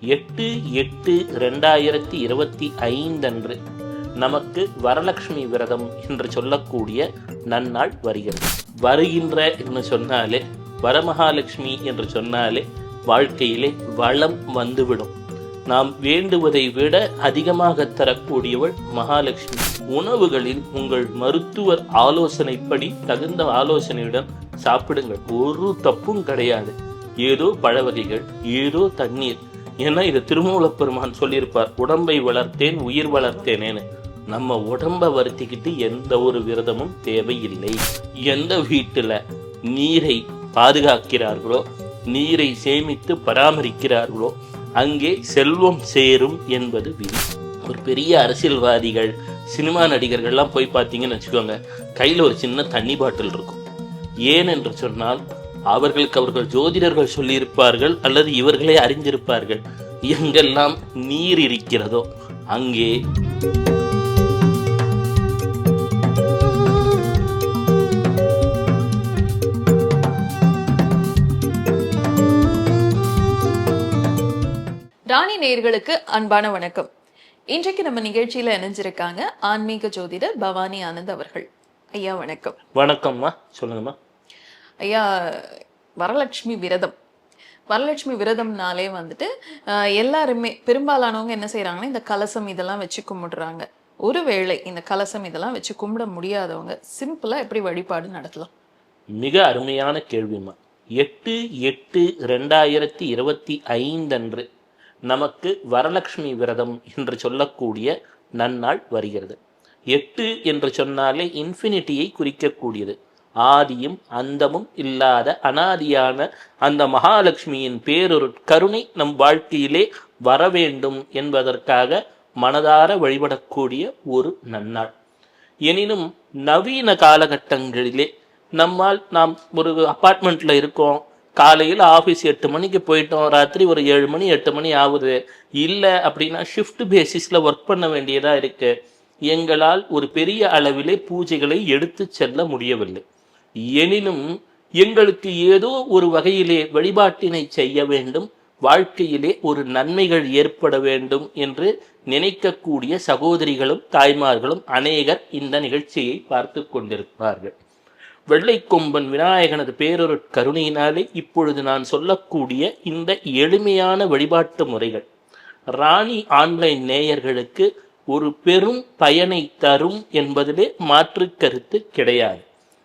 எட்டு எட்டு ரெண்டாயிரத்தி இருபத்தி ஐந்தன்று நமக்கு வரலட்சுமி விரதம் என்று சொல்லக்கூடிய நன்னாள் வருகிறது. வருகின்ற என்று சொன்னாலே வரமகாலட்சுமி என்று சொன்னாலே வாழ்க்கையிலே வளம் வந்துவிடும். நாம் வேண்டுவதை விட அதிகமாக தரக்கூடியவள் மகாலட்சுமி. உணவுகளில் உங்கள் மருத்துவர் ஆலோசனைப்படி தகுந்த ஆலோசனையுடன் சாப்பிடுங்கள். ஒரு தப்பும் கிடையாது. ஏதோ பழ வகைகள் ஏதோ தண்ணீர். ஏன்னா இது திருமூலப்பெருமான் சொல்லியிருப்பார் உடம்பை வளர்த்தேன் உயிர் வளர்த்தேனேன்னு. நம்ம உடம்பை வருத்திக்கிட்டு எந்த ஒரு விரதமும் தேவையில்லை. எந்த வீட்டில் நீரை பாதுகாக்கிறார்களோ நீரை சேமித்து பராமரிக்கிறார்களோ அங்கே செல்வம் சேரும் என்பது விதி ஒரு பெரிய அரசியல்வாதிகள் சினிமா நடிகர்கள்லாம் போய் பார்த்தீங்கன்னு வச்சுக்கோங்க கையில் ஒரு சின்ன தண்ணி பாட்டில் இருக்கும். ஏன் என்று சொன்னால் அவர்களுக்கு அவர்கள் ஜோதிடர்கள் சொல்லியிருப்பார்கள் அல்லது இவர்களே அறிந்திருப்பார்கள். எங்கெல்லாம் நீர் இருக்கிறதோ அங்கே. ராணி நேயர்களுக்கு அன்பான வணக்கம். இன்றைக்கு நம்ம நிகழ்ச்சியில இணைஞ்சிருக்காங்க ஆன்மீக ஜோதிடர் பவானி ஆனந்த் அவர்கள். ஐயா வணக்கம். வணக்கம்மா. சொல்லுங்கம்மா. ஐயா வரலட்சுமி விரதம். வரலட்சுமி விரதம்னாலே வந்துட்டு எல்லாருமே பெரும்பாலானவங்க என்ன செய்கிறாங்கன்னா இந்த கலசம் இதெல்லாம் வச்சு கும்பிடுறாங்க. ஒருவேளை இந்த கலசம் இதெல்லாம் வச்சு கும்பிட முடியாதவங்க சிம்பிளாக எப்படி வழிபாடு நடத்தலாம்? மிக அருமையான கேள்விம்மா. எட்டு எட்டு ரெண்டாயிரத்தி இருபத்தி ஐந்தன்று நமக்கு வரலட்சுமி விரதம் என்று சொல்லக்கூடிய நன்னாள் வருகிறது. எட்டு என்று சொன்னாலே இன்ஃபினிட்டியை குறிக்கக்கூடியது. ஆதியும் அந்தமும் இல்லாத அனாதியான அந்த மகாலட்சுமியின் பேரொரு கருணை நம் வாழ்க்கையிலே வர வேண்டும் என்பதற்காக மனதார வழிபடக்கூடிய ஒரு நன்னாள். எனினும் நவீன காலகட்டங்களிலே நம்மால் நாம் ஒரு அப்பார்ட்மெண்ட்ல இருக்கோம் காலையில் ஆஃபீஸ் எட்டு மணிக்கு போயிட்டோம் ராத்திரி ஒரு ஏழு மணி எட்டு மணி ஆகுது. இல்லை அப்படின்னா ஷிஃப்ட் பேசிஸில் ஒர்க் பண்ண வேண்டியதாக இருக்குது எங்களால் ஒரு பெரிய அளவிலே பூஜைகளை எடுத்து செல்ல முடியவில்லை. எனினும் எங்களுக்கு ஏதோ ஒரு வகையிலே வழிபாட்டினை செய்ய வேண்டும் வாழ்க்கையிலே ஒரு நன்மைகள் ஏற்பட வேண்டும் என்று நினைக்கக்கூடிய சகோதரிகளும் தாய்மார்களும் அநேகர் இந்த நிகழ்ச்சியை பார்த்து கொண்டிருப்பார்கள். வெள்ளைக்கொம்பன் விநாயகனது பேரொரு கருணையினாலே இப்பொழுது நான் சொல்லக்கூடிய இந்த எளிமையான வழிபாட்டு முறைகள் ராணி ஆன்லைன் நேயர்களுக்கு ஒரு பெரும் பயனை தரும் என்பதிலே மாற்று கருத்து கிடையாது.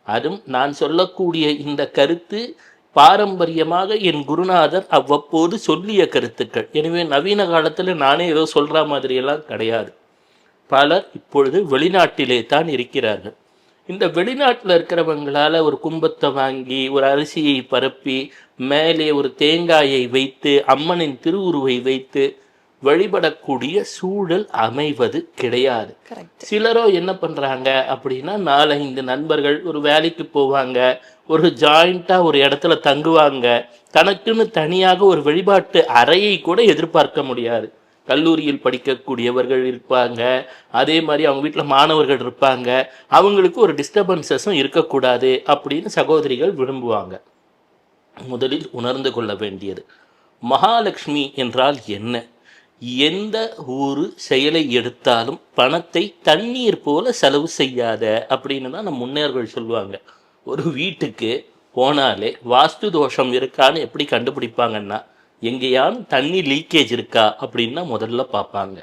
அதுவும் நான் சொல்லக்கூடிய இந்த கருத்து பாரம்பரியமாக என் குருநாதர் அவ்வப்போது சொல்லிய கருத்துக்கள். எனவே நவீன காலத்தில் நானே ஏதோ சொல்கிற மாதிரியெல்லாம் கிடையாது. பலர் இப்பொழுது வெளிநாட்டிலே தான் இருக்கிறார்கள். இந்த வெளிநாட்டில் இருக்கிறவங்களால ஒரு கும்பத்தை வாங்கி ஒரு அரிசியை பரப்பி மேலே ஒரு தேங்காயை வைத்து அம்மனின் திருவுருவை வைத்து வழிபடக்கூடிய சூழல் அமைவது கிடையாது. சிலரோ என்ன பண்றாங்க அப்படின்னா நாலஞ்சு நண்பர்கள் ஒரு வேலைக்கு போவாங்க ஒரு ஜாயிண்டா ஒரு இடத்துல தங்குவாங்க. தனக்குன்னு தனியாக ஒரு வழிபாட்டு அறையை கூட எதிர்பார்க்க முடியாது. கல்லூரியில் படிக்கக்கூடியவர்கள் இருப்பாங்க அதே மாதிரி அவங்க வீட்டில் மாணவர்கள் இருப்பாங்க. அவங்களுக்கு ஒரு டிஸ்டர்பன்சஸும் இருக்கக்கூடாது அப்படின்னு சகோதரிகள் விரும்புவாங்க. முதலில் உணர்ந்து கொள்ள வேண்டியது மகாலட்சுமி என்றால் என்ன? எந்த ஒரு செயலை எடுத்தாலும் பணத்தை தண்ணீர் போல செலவு செய்யாத அப்படின்னு தான் நம்ம முன்னேர்கள் சொல்லுவாங்க. ஒரு வீட்டுக்கு போனாலே வாஸ்து தோஷம் இருக்கான்னு எப்படி கண்டுபிடிப்பாங்கன்னா எங்கேயாவது தண்ணி லீக்கேஜ் இருக்கா அப்படின்னா முதல்ல பார்ப்பாங்க.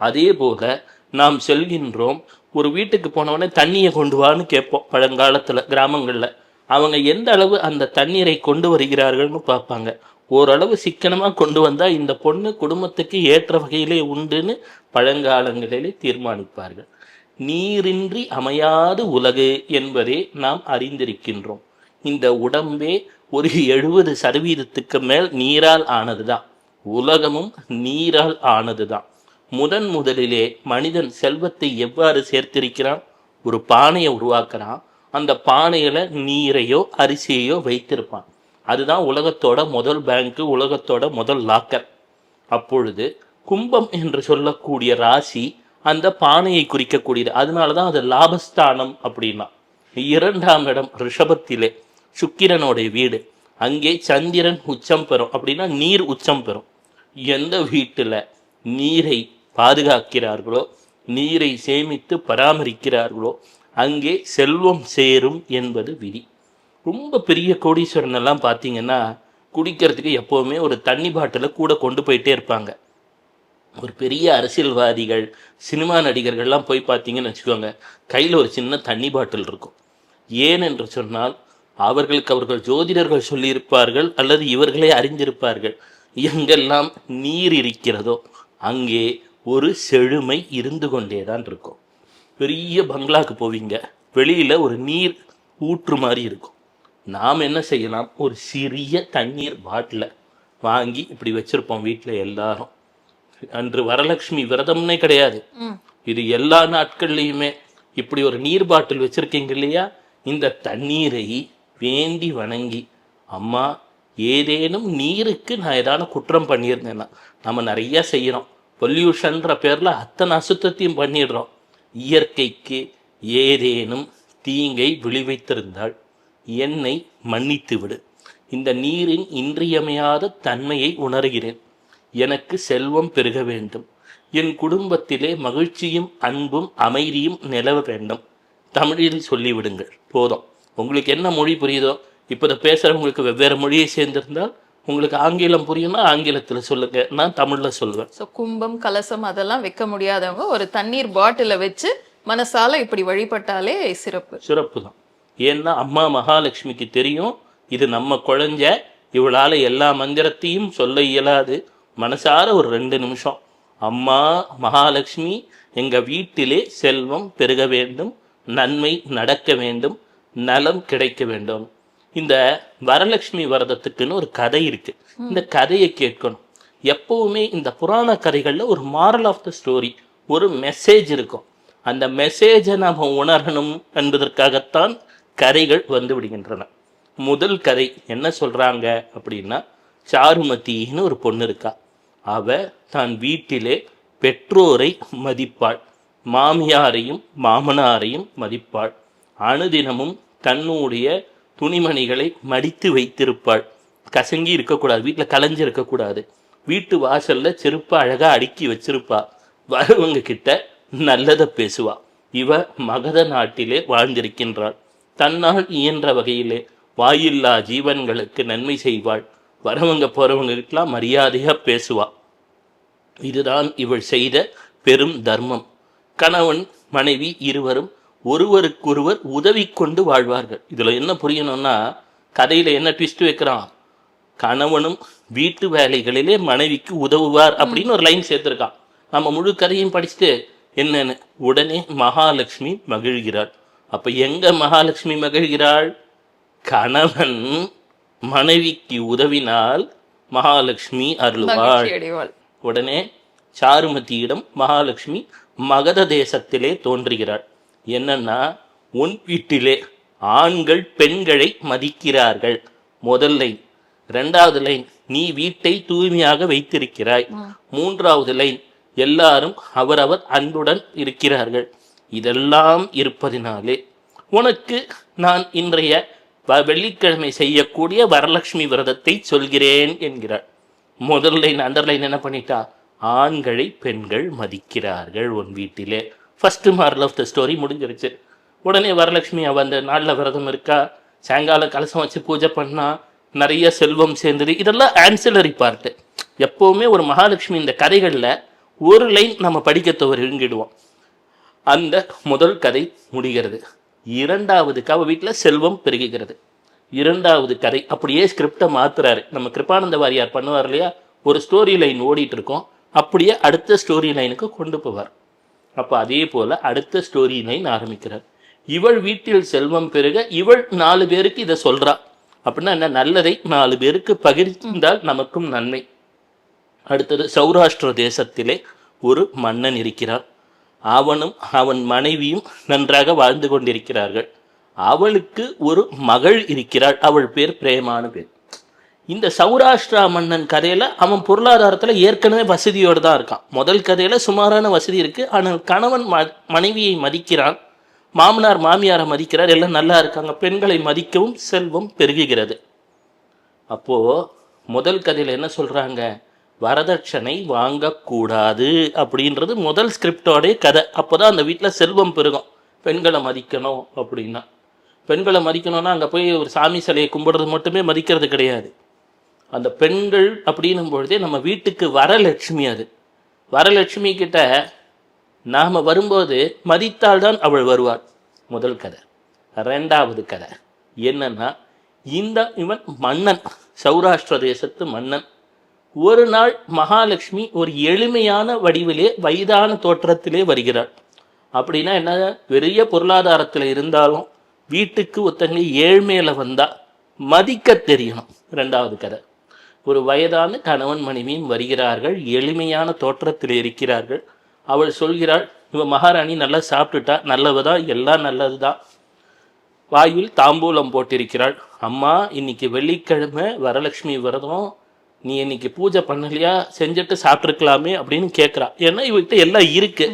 அதே போல நாம் செல்கின்றோம் ஒரு வீட்டுக்கு போனவொடனே தண்ணியை கொண்டு வான்னு கேட்போம் பழங்காலத்தில் கிராமங்களில். அவங்க எந்த அளவு அந்த தண்ணீரை கொண்டு வருகிறார்கள்னு பார்ப்பாங்க. ஓரளவு சிக்கனமாக கொண்டு வந்தால் இந்த பொண்ணு குடும்பத்துக்கு ஏற்ற வகையிலே உண்டுன்னு பழங்காலங்களிலே தீர்மானிப்பார்கள். நீரின்றி அமையாது உலகு என்பதை நாம் அறிந்திருக்கின்றோம். இந்த உடம்பே ஒரு எழுபது சதவீதத்துக்கு மேல் நீரால் ஆனதுதான். உலகமும் நீரால் ஆனதுதான். முதன் முதலிலே மனிதன் செல்வத்தை எவ்வாறு சேர்த்திருக்கிறான்? ஒரு பானையை உருவாக்குறான். அந்த பானையில நீரையோ அரிசியையோ வைத்திருப்பான். அதுதான் உலகத்தோட முதல் பேங்க்கு உலகத்தோட முதல் லாக்கர் அப்பொழுது கும்பம் என்று சொல்லக்கூடிய ராசி அந்த பானையை குறிக்கக்கூடியது. அதனால தான் அது லாபஸ்தானம் அப்படின்னா. இரண்டாம் இடம் ரிஷபத்திலே சுக்கிரனுடைய வீடு. அங்கே சந்திரன் உச்சம் பெறும். அப்படின்னா நீர் உச்சம் பெறும். எந்த வீட்டில் நீரை பாதுகாக்கிறார்களோ நீரை சேமித்து பராமரிக்கிறார்களோ அங்கே செல்வம் சேரும் என்பது விதி. ரொம்ப பெரிய கோடீஸ்வரன் எல்லாம் பார்த்தீங்கன்னா குடிக்கிறதுக்கு எப்போவுமே ஒரு தண்ணி பாட்டிலை கூட கொண்டு போயிட்டே இருப்பாங்க. ஒரு பெரிய அரசியல்வாதிகள் சினிமா நடிகர்கள்லாம் போய் பார்த்தீங்கன்னு வச்சுக்கோங்க கையில் ஒரு சின்ன தண்ணி பாட்டில் இருக்கும். ஏன் என்று சொன்னால் அவர்களுக்கு அவர்கள் ஜோதிடர்கள் சொல்லியிருப்பார்கள் அல்லது இவர்களே அறிந்திருப்பார்கள். எங்கெல்லாம் நீர் இருக்கிறதோ அங்கே ஒரு செழுமை இருந்து கொண்டே தான் இருக்கும். பெரிய பங்களாக்கு போவீங்க வெளியில் ஒரு நீர் ஊற்று மாதிரி இருக்கும். நாம் என்ன செய்யலாம்? ஒரு சிறிய தண்ணீர் பாட்டிலை வாங்கி இப்படி வச்சுருப்போம் வீட்டில் எல்லாரும். அன்று வரலட்சுமி விரதம்னே கிடையாது. இது எல்லா நாட்கள்லையுமே இப்படி ஒரு நீர் பாட்டில் வச்சிருக்கீங்க இல்லையா? இந்த தண்ணீரை வேண்டி வணங்கி அம்மா ஏதேனும் நீருக்கு நான் ஏதான குற்றம் பண்ணியிருந்தேன்னா நம்ம நிறைய செய்கிறோம் பொல்யூஷன்ற பேரில் அத்தனை அசுத்தத்தையும் பண்ணிடுறோம். இயற்கைக்கு ஏதேனும் தீங்கை விளைவித்திருந்தால் என்னை மன்னித்து விடு இந்த நீரின் இன்றியமையாத தன்மையை உணர்கிறேன். எனக்கு செல்வம் பெருக வேண்டும். என் குடும்பத்திலே மகிழ்ச்சியும் அன்பும் அமைதியும் நிலவ வேண்டும். தமிழில் சொல்லிவிடுங்கள். போதும். உங்களுக்கு என்ன மொழி புரியுதோ இப்போ இதை பேசுகிறவங்களுக்கு வெவ்வேறு மொழியை சேர்ந்திருந்தால் உங்களுக்கு ஆங்கிலம் புரியும்னா ஆங்கிலத்தில் சொல்லுங்க. நான் தமிழில் சொல்லுவேன். ஸோ கும்பம் கலசம் அதெல்லாம் வைக்க முடியாதவங்க ஒரு தண்ணீர் பாட்டிலை வச்சு மனசால இப்படி வழிபட்டாலே சிறப்பு. சிறப்பு தான் ஏன்னா அம்மா மகாலட்சுமிக்கு தெரியும் இது நம்ம குழஞ்ச இவளால் எல்லா மந்திரத்தையும் சொல்ல இயலாது. மனசார ஒரு ரெண்டு நிமிஷம். அம்மா மகாலட்சுமி எங்கள் வீட்டிலே செல்வம் பெருக வேண்டும் நன்மை நடக்க வேண்டும் நலம் கிடைக்க வேண்டும். இந்த வரலட்சுமி விரதத்துக்குன்னு ஒரு கதை இருக்கு. இந்த கதையை கேட்கணும். எப்பவுமே இந்த புராண கதைகளில் ஒரு மாரல் ஆஃப் த ஸ்டோரி ஒரு மெசேஜ் இருக்கும். அந்த மெசேஜை நாம் உணரணும் என்பதற்காகத்தான் கதைகள் வந்து விடுகின்றன. முதல் கதை என்ன சொல்கிறாங்க அப்படின்னா சாருமதின்னு ஒரு பொண்ணு இருக்கா. அவ தான் வீட்டிலே பெற்றோரை மதிப்பாள். மாமியாரையும் மாமனாரையும் மதிப்பாள். அனுதினமும் தன்னுடைய துணிமணிகளை மடித்து வைத்திருப்பாள். கசங்கி இருக்கக்கூடாது வீட்டில் கலைஞ்சு இருக்கக்கூடாது. வீட்டு வாசலில் செருப்பை அழகாக அடுக்கி வச்சிருப்பா. வரவங்க கிட்ட நல்லதை பேசுவா. இவ மகத நாட்டிலே வாழ்ந்திருக்கின்றாள். தன்னால் இயன்ற வகையிலே வாயில்லா ஜீவன்களுக்கு நன்மை செய்வாள். வரவங்க போறவங்க மரியாதையாக பேசுவா. இதுதான் இவள் செய்த பெரும் தர்மம். கணவன் மனைவி இருவரும் ஒருவருக்கொருவர் உதவி கொண்டு வாழ்வார்கள். இதில் என்ன புரியணும்னா கதையில் என்ன ட்விஸ்ட் வைக்கிறான்? கணவனும் வீட்டு வேலைகளிலே மனைவிக்கு உதவுவார் அப்படின்னு ஒரு லைன் சேர்த்துருக்கான். நம்ம முழு கதையும் படிச்சுட்டு என்னென்னு உடனே மகாலட்சுமி மகிழ்கிறாள். அப்ப எங்க மகாலட்சுமி மகிழ்கிறாள்? கணவன் மனைவிக்கு உதவினால் மகாலட்சுமி அருள்வாள். உடனே சாருமதியிடம் மகாலட்சுமி மகத தேசத்திலே தோன்றுகிறாள். என்னன்னா உன் வீட்டிலே ஆண்கள் பெண்களை மதிக்கிறார்கள். முதல் லைன் ரெண்டாவது லைன் நீ வீட்டை தூய்மையாக வைத்திருக்கிறாய். மூன்றாவது லைன் எல்லாரும் அவரவர் அன்புடன் இருக்கிறார்கள். இதெல்லாம் இருப்பதினாலே உனக்கு நான் இன்றைய வ- வெள்ளிக்கிழமை செய்யக்கூடிய வரலட்சுமி விரதத்தை சொல்கிறேன் என்கிறாள் முதல் லைன் அண்டர்லைன் என்ன பண்ணிட்டா? ஆண்களை பெண்கள் மதிக்கிறார்கள் உன் வீட்டிலே. First moral of the story முடிஞ்சிருச்சு. உடனே வரலட்சுமி அவள் அந்த நாளில் விரதம் இருக்கா? சாயங்காலம் கலசம் வச்சு பூஜை பண்ணா? நிறைய செல்வம் சேர்ந்தது. இதெல்லாம் ஆன்சிலரி பார்ட்டு எப்போவுமே ஒரு மகாலட்சுமி இந்த கதைகளில் ஒரு லைன் நம்ம படிக்க தவறிடுவோம். அந்த முதல் கதை முடிகிறது. இரண்டாவதுக்காக வீட்டில் செல்வம் பெருகுகிறது. இரண்டாவது கதை அப்படியே ஸ்கிரிப்டை மாற்றுறாரு நம்ம கிருபானந்த வாரியார் பண்ணுவார் இல்லையா? ஒரு ஸ்டோரி லைன் ஓடிட்டு இருக்கோம் அப்படியே அடுத்த ஸ்டோரி லைனுக்கு கொண்டு போவார். அப்போ அதே போல் அடுத்த ஸ்டோரி லைன் ஆரம்பிக்கிறார். இவள் வீட்டில் செல்வம் பெருக இவள் நாலு பேருக்கு இதை சொல்றா. அப்படின்னா என்ன? நல்லதை நாலு பேருக்கு பகிர்ந்தால் நமக்கும் நன்மை. அடுத்தது சௌராஷ்டிர தேசத்திலே ஒரு மன்னன் இருக்கிறான். அவனும் அவன் மனைவியும் நன்றாக வாழ்ந்து கொண்டிருக்கிறார்கள். அவளுக்கு ஒரு மகள் இருக்கிறாள் அவள் பேர் பிரேமான பேர். இந்த சௌராஷ்டிரா மன்னன் கதையில அவன் பொருளாதாரத்துல ஏற்கனவே வசதியோடு தான் இருக்கான். முதல் கதையில சுமாரான வசதி இருக்கு ஆனால் கணவன் ம- மனைவியை மதிக்கிறான். மாமனார் மாமியாரை மதிக்கிறார் எல்லாம் நல்லா இருக்காங்க. பெண்களை மதிக்கவும் செல்வம் பெருகுகிறது. அப்போ முதல் கதையில என்ன சொல்றாங்க? வரதட்சணை வாங்கக்கூடாது அப்படின்றது முதல் ஸ்கிரிப்டோடைய கதை. அப்போதான் அந்த வீட்டில் செல்வம் பெருகும். பெண்களை மதிக்கணும் அப்படின்னா. பெண்களை மதிக்கணும்னா அங்கே போய் ஒரு சாமி சிலையை கும்பிடுறது மட்டுமே மதிக்கிறது கிடையாது. அந்த பெண்கள் அப்படின்னும் பொழுதே நம்ம வீட்டுக்கு வரலட்சுமி அது. வரலட்சுமி கிட்ட நாம் வரும்போது மதித்தால்தான் அவள் வருவார் முதல் கதை. ரெண்டாவது கதை. என்னன்னா இந்த இவன் மன்னன். சௌராஷ்டிர தேசத்து மன்னன். ஒரு நாள் மகாலட்சுமி ஒரு எளிமையான வடிவிலே வயதான தோற்றத்திலே வருகிறாள். அப்படின்னா என்ன? பெரிய பொருளாதாரத்தில் இருந்தாலும் வீட்டுக்கு ஒருத்தங்க ஏழ்மையில வந்தா மதிக்க தெரியணும். ரெண்டாவது கதை. ஒரு வயதான கணவன் மனைவியும் வருகிறார்கள் எளிமையான தோற்றத்தில் இருக்கிறார்கள். அவள் சொல்கிறாள் இவ மகாராணி நல்லா சாப்பிட்டுட்டா நல்லவதான் எல்லாம் நல்லதுதான் வாயில் தாம்பூலம் போட்டிருக்கிறாள். அம்மா இன்னைக்கு வெள்ளிக்கிழமை வரலட்சுமி விரதம். நீ இன்னைக்கு பூஜை பண்ணலையா? செஞ்சுட்டு சாப்பிட்ருக்கலாமே அப்படின்னு கேட்குறா ஏன்னா இவகிட்ட எல்லாம் இருக்கு.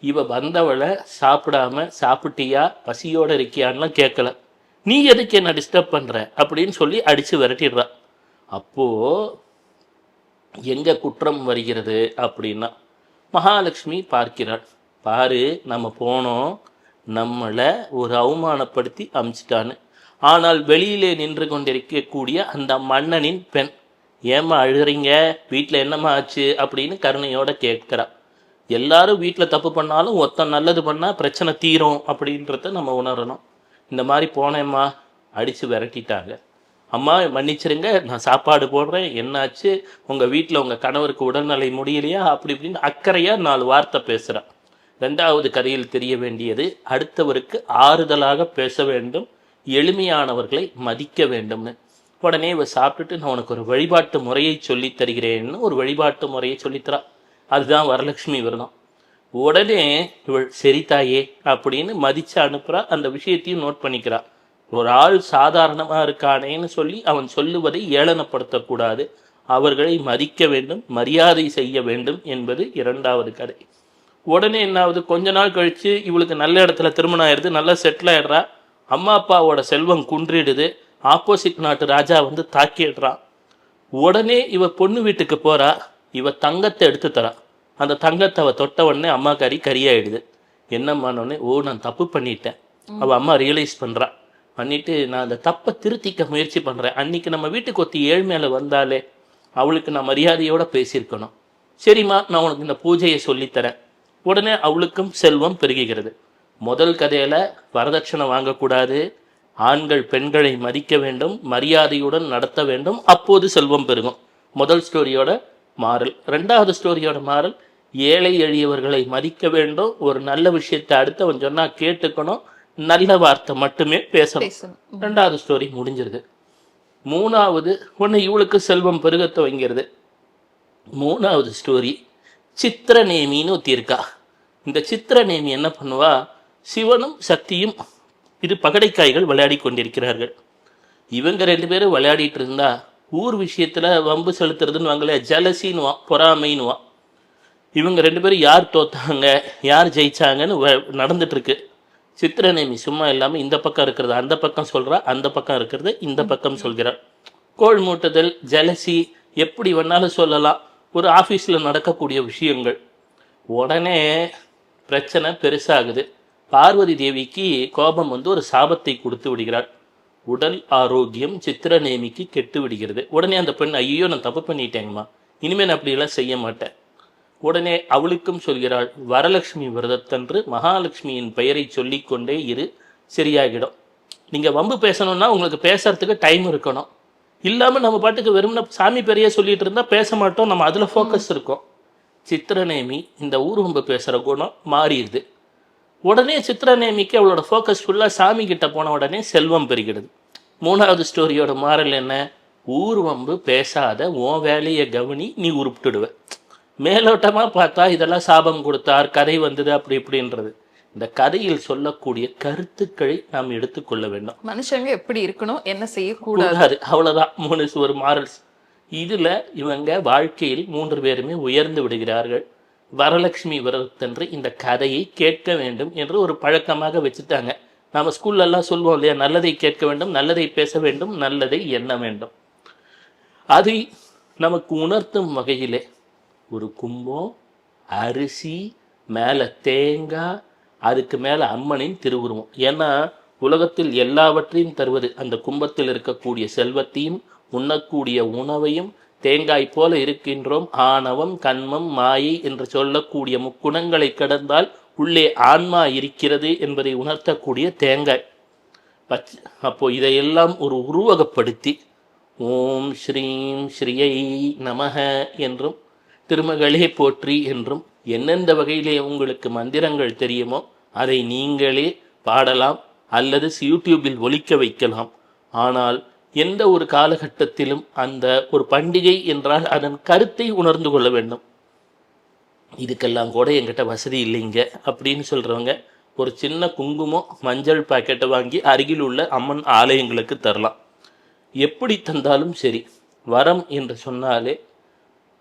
இவ வந்தவளை சாப்பிடாம சாப்பிட்டியா? பசியோட இருக்கியான்லாம் கேட்கல நீ எதுக்கு என்ன டிஸ்டர்ப் பண்ற? அப்படின்னு சொல்லி அடிச்சு விரட்டிடுறா. அப்போ எங்க குற்றம் வருகிறது அப்படின்னா மகாலட்சுமி பார்க்கிறாள். பாரு நம்ம போனோம். நம்மளை ஒரு அவமானப்படுத்தி அமிச்சிட்டான்னு. ஆனால் வெளியிலே நின்று கொண்டிருக்கக்கூடிய அந்த மன்னனின் பெண். ஏம்மா அழுகிறீங்க? வீட்டில் என்னம்மா ஆச்சு? அப்படின்னு கருணையோட கேட்குறா. எல்லாரும் வீட்டில் தப்பு பண்ணாலும் ஒருத்தன் நல்லது பண்ணால் பிரச்சனை தீரும் அப்படின்றத நம்ம உணரணும். இந்த மாதிரி போனேம்மா அடித்து விரட்டிட்டாங்க. அம்மா மன்னிச்சிருங்க நான் சாப்பாடு போடுறேன் என்னாச்சு? உங்கள் வீட்டில் உங்கள் கணவருக்கு உடல்நிலை முடியலையா? அப்படி இப்படின்னு அக்கறையாக நாலு வார்த்தை பேசுகிறான் ரெண்டாவது கதையில் தெரிய வேண்டியது அடுத்தவருக்கு ஆறுதலாக பேச வேண்டும் எளிமையானவர்களை மதிக்க வேண்டும்னு. உடனே இவ சாப்பிட்டுட்டு நான் உனக்கு ஒரு வழிபாட்டு முறையை சொல்லித் தருகிறேன்னு ஒரு வழிபாட்டு முறையை சொல்லித்தரா. அதுதான் வரலட்சுமி விரதம். உடனே இவள் சரி தாயே அப்படின்னு மதிச்சு அனுப்புறா. அந்த விஷயத்தையும் நோட் பண்ணிக்கிறா. ஒரு ஆள் சாதாரணமாக இருக்கானேன்னு சொல்லி அவன் சொல்லுவதை ஏளனப்படுத்தக்கூடாது. அவர்களை மதிக்க வேண்டும் மரியாதை செய்ய வேண்டும் என்பது இரண்டாவது கதை. உடனே என்னாவது கொஞ்ச நாள் கழித்து இவளுக்கு நல்ல இடத்துல திருமணம் ஆயிடுது நல்லா செட்டில் ஆயிடுறா. அம்மா அப்பாவோட செல்வம் குன்றிடுது. ஆப்போசிட் நாட்டு ராஜா வந்து தாக்கிடுறான் உடனே இவ பொண்ணு வீட்டுக்கு போறா. இவ தங்கத்தை எடுத்து தரா. அந்த தங்கத்தை அவ தொட்ட உடனே அம்மா கறி கறியாயிடுது. என்னம்மானோடனே ஓ நான் தப்பு பண்ணிட்டேன். அவ அம்மா ரியலைஸ் பண்றா. பண்ணிட்டு நான் அந்த தப்பை திருத்திக்க முயற்சி பண்றேன். அன்னைக்கு நம்ம வீட்டுக்கு ஒத்தி ஏழ்மையில வந்தாலே அவளுக்கு நான் மரியாதையோட பேசியிருக்கணும். சரிம்மா நான் உனக்கு இந்த பூஜையை சொல்லித்தரேன். உடனே அவளுக்கும் செல்வம் பெருகுகிறது. முதல் கதையில வரதட்சணை வாங்கக்கூடாது. ஆண்கள் பெண்களை மதிக்க வேண்டும் மரியாதையுடன் நடத்த வேண்டும். அப்போது செல்வம் பெருகும். முதல் ஸ்டோரியோட மாறல். ரெண்டாவது ஸ்டோரியோட மாறல் ஏழை எளியவர்களை மதிக்க வேண்டும். ஒரு நல்ல விஷயத்தை அடுத்தவன் சொன்னா கேட்டுக்கணும். நல்ல வார்த்தை மட்டுமே பேசணும். ரெண்டாவது ஸ்டோரி முடிஞ்சிருது. மூணாவது ஒன்று இவளுக்கு செல்வம் பெருக துவங்கிறது. மூணாவது ஸ்டோரி சித்திரநேமின்னு ஒருத்தி இருக்கா இந்த சித்திரநேமி என்ன பண்ணுவா? சிவனும் சக்தியும் இது பகடைக்காய்கள் விளையாடி கொண்டிருக்கிறார்கள். இவங்க ரெண்டு பேரும் விளையாடிட்டு இருந்தா ஊர் விஷயத்தில் வம்பு செலுத்துறதுன்னு வாங்கல ஜலசின்னுவான் பொறாமைன்னுவான் இவங்க ரெண்டு பேரும் யார் தோத்தாங்க யார் ஜெயிச்சாங்கன்னு வ- சித்திரநேமி சும்மா இல்லாமல் இந்த பக்கம் இருக்கிறது அந்த பக்கம் சொல்கிறா அந்த பக்கம் இருக்கிறது இந்த பக்கம் சொல்கிறார் கோள் மூட்டுதல் ஜலசி எப்படி வேணாலும் சொல்லலாம். ஒரு ஆஃபீஸில் நடக்கக்கூடிய விஷயங்கள். உடனே பிரச்சனை பெருசாகுது. பார்வதி தேவிக்கு கோபம் வந்து ஒரு சாபத்தை கொடுத்து விடுகிறாள் உடல் ஆரோக்கியம் சித்திரநேமிக்கு கெட்டு விடுகிறது. உடனே அந்த பெண் ஐயோ நான் தப்பு பண்ணிட்டேங்கம்மா. இனிமேல் நான் அப்படியெல்லாம் செய்ய மாட்டேன். உடனே அவளுக்கும் சொல்கிறாள் வரலட்சுமி விரதத்தன்று மகாலட்சுமியின் பெயரை சொல்லிக்கொண்டே இரு. சரியாகிடும். நீங்க வம்பு பேசணும்னா உங்களுக்கு பேசுறதுக்கு டைம் இருக்கணும். இல்லாம நம்ம பாட்டுக்கு வெறும்னா சாமி பெரிய சொல்லிட்டு இருந்தா பேச மாட்டோம். நம்ம அதுல ஃபோக்கஸ் இருக்கும். சித்திரநேமி இந்த ஊர்வம்பு பேசுற குணம் மாறிடுது. உடனே சித்திரநேமிக்கு அவளோட ஃபோக்கஸ் ஃபுல்லா சாமி கிட்ட போன உடனே செல்வம் பெறுகிறது மூணாவது ஸ்டோரியோட மாறல் என்ன? ஊர்வம்பு பேசாத உன் வேலையை கவனி நீ உருப்பிட்டுடுவ. மேலோட்டமா பார்த்தா இதெல்லாம் சாபம் கொடுத்தார் கதை வந்தது அப்படி இப்படின்றது. இந்த கதையில் சொல்லக்கூடிய கருத்துக்களை நாம் எடுத்துக்கொள்ள வேண்டும். மனுஷங்க எப்படி இருக்கணும் என்ன செய்யக்கூடாது? கூடாது. அவ்வளவுதான். மூணு ஒரு மாரல்ஸ் இதுல இவங்க வாழ்க்கையில் மூன்று பேருமே உயர்ந்து விடுகிறார்கள். வரலட்சுமி விரதத்தன்று இந்த கதையை கேட்க வேண்டும் என்று ஒரு பழக்கமாக வச்சுட்டாங்க. நாம் ஸ்கூல்லலாம் சொல்லுவோம் இல்லையா? நல்லதை கேட்க வேண்டும் நல்லதை பேச வேண்டும் நல்லதை எண்ண வேண்டும். அதை நமக்கு உணர்த்தும் வகையிலே ஒரு கும்பம் அரிசி மேலே தேங்காய் அதுக்கு மேலே அம்மனின் திருவுருவம். ஏன்னா உலகத்தில் எல்லாவற்றையும் தருவது அந்த கும்பத்தில் இருக்கக்கூடிய செல்வத்தையும் உண்ணக்கூடிய உணவையும் தேங்காய் போல இருக்கின்றோம். ஆணவம் கண்மம் மாயை என்று சொல்லக்கூடிய முக்குணங்களை கடந்தால் உள்ளே ஆன்மா இருக்கிறது என்பதை உணர்த்தக்கூடிய தேங்காய். பச் அப்போ இதையெல்லாம் ஒரு உருவகப்படுத்தி ஓம் ஸ்ரீம் ஸ்ரீயை நமக என்றும் திருமகளே போற்றி என்றும் எந்தெந்த வகையிலே உங்களுக்கு மந்திரங்கள் தெரியுமோ அதை நீங்களே பாடலாம் அல்லது யூடியூபில் ஒலிக்க வைக்கலாம். ஆனால் எந்த ஒரு காலகட்டத்திலும் அந்த ஒரு பண்டிகை என்றால் அதன் கருத்தை உணர்ந்து கொள்ள வேண்டும். இதுக்கெல்லாம் கூட எங்கிட்ட வசதி இல்லைங்க அப்படின்னு சொல்கிறவங்க ஒரு சின்ன குங்குமம் மஞ்சள் பாக்கெட்டை வாங்கி அருகில் உள்ள அம்மன் ஆலயங்களுக்கு தரலாம். எப்படி தந்தாலும் சரி வரம் என்று சொன்னாலே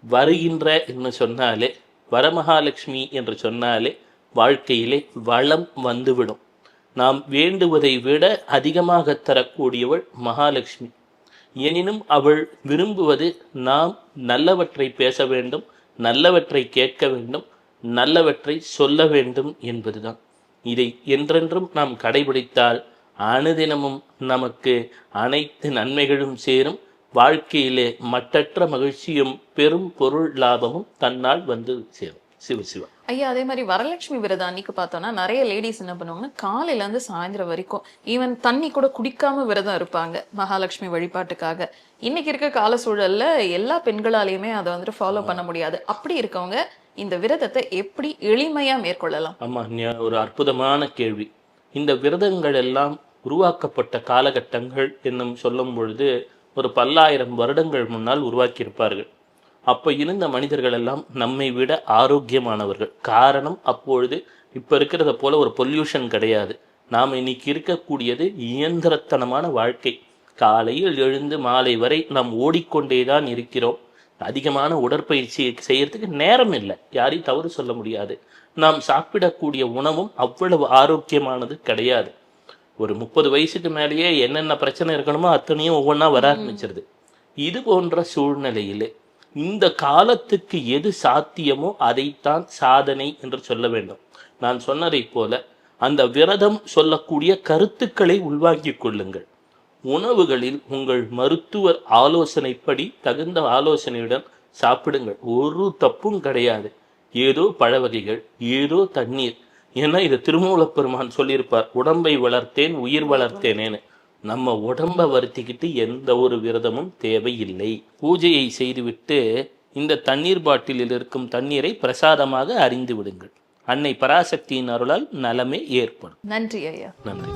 வருகின்ற என்று சொன்னாலே வரமகாலட்சுமி என்று சொன்னாலே வாழ்க்கையிலே வளம் வந்துவிடும். நாம் வேண்டுவதை விட அதிகமாக தரக்கூடியவள் மகாலட்சுமி. எனினும் அவள் விரும்புவது நாம் நல்லவற்றை பேச வேண்டும் நல்லவற்றை கேட்க வேண்டும் நல்லவற்றை சொல்ல வேண்டும் என்பதுதான். இதை என்றென்றும் நாம் கடைபிடித்தால் அனுதினமும் நமக்கு அனைத்து நன்மைகளும் சேரும் வாழ்க்கையிலே மட்டற்ற மகிழ்ச்சியும் பெரும் பொருள் லாபமும் தன்னால் வந்து சேரும். சிவ சிவா. ஐயா அதே மாதிரி வரலட்சுமி விரதம் அன்னைக்கு பார்த்தோம்னா நிறைய லேடிஸ் என்ன பண்ணுவாங்கன்னா காலையில இருந்து சாயந்தரம் வரைக்கும் ஈவன் தண்ணி கூட குடிக்காம விரதம் இருப்பாங்க மகாலட்சுமி வழிபாட்டுக்காக. இன்னைக்கு இருக்க கால சூழல்ல எல்லா பெண்களாலையுமே அதை வந்துட்டு ஃபாலோ பண்ண முடியாது. அப்படி இருக்கவங்க இந்த விரதத்தை எப்படி எளிமையா மேற்கொள்ளலாம்? ஆமா ஒரு அற்புதமான கேள்வி. இந்த விரதங்கள் எல்லாம் உருவாக்கப்பட்ட காலகட்டங்கள் என்னும் சொல்லும் பொழுது ஒரு பல்லாயிரம் வருடங்கள் முன்னால் உருவாக்கியிருப்பார்கள். அப்போ இருந்த மனிதர்கள் எல்லாம் நம்மை விட ஆரோக்கியமானவர்கள். காரணம் அப்பொழுது இப்போ இருக்கிறத போல ஒரு பொல்யூஷன் கிடையாது. நாம் இன்னைக்கு இருக்கக்கூடியது இயந்திரத்தனமான வாழ்க்கை. காலையில் எழுந்து மாலை வரை நாம் ஓடிக்கொண்டே தான் இருக்கிறோம். அதிகமான உடற்பயிற்சி செய்யறதுக்கு நேரம் இல்லை. யாரையும் தவறு சொல்ல முடியாது. நாம் சாப்பிடக்கூடிய உணவும் அவ்வளவு ஆரோக்கியமானது கிடையாது. ஒரு முப்பது வயசுக்கு மேலேயே என்னென்ன பிரச்சனை இருக்கணுமோ அத்தனையும் ஒவ்வொன்றா வர ஆரம்பிச்சிருது. இது போன்ற சூழ்நிலையிலே இந்த காலத்துக்கு எது சாத்தியமோ அதைத்தான் சாதனை என்று சொல்ல வேண்டும். நான் சொன்னதைப் போல அந்த விரதம் சொல்லக்கூடிய கருத்துக்களை உள்வாங்கிக் கொள்ளுங்கள். உணவுகளில் உங்கள் மருத்துவர் ஆலோசனைப்படி தகுந்த ஆலோசனையுடன் சாப்பிடுங்கள். ஒரு தப்பும் கிடையாது. ஏதோ பழ வகைகள் ஏதோ தண்ணீர். ஏன்னா இது திருமூலப் பெருமான் சொல்லியிருப்பார் உடம்பை வளர்த்தேன் உயிர் வளர்த்தேனேன்னு. நம்ம உடம்ப வருத்திக்கிட்டு எந்த ஒரு விரதமும் தேவையில்லை. பூஜையை செய்துவிட்டு இந்த தண்ணீர் பாட்டிலில் இருக்கும் தண்ணீரை பிரசாதமாக அறிந்து விடுங்கள். அன்னை பராசக்தியின் அருளால் நலமே ஏற்படும். நன்றி ஐயா. நன்றி.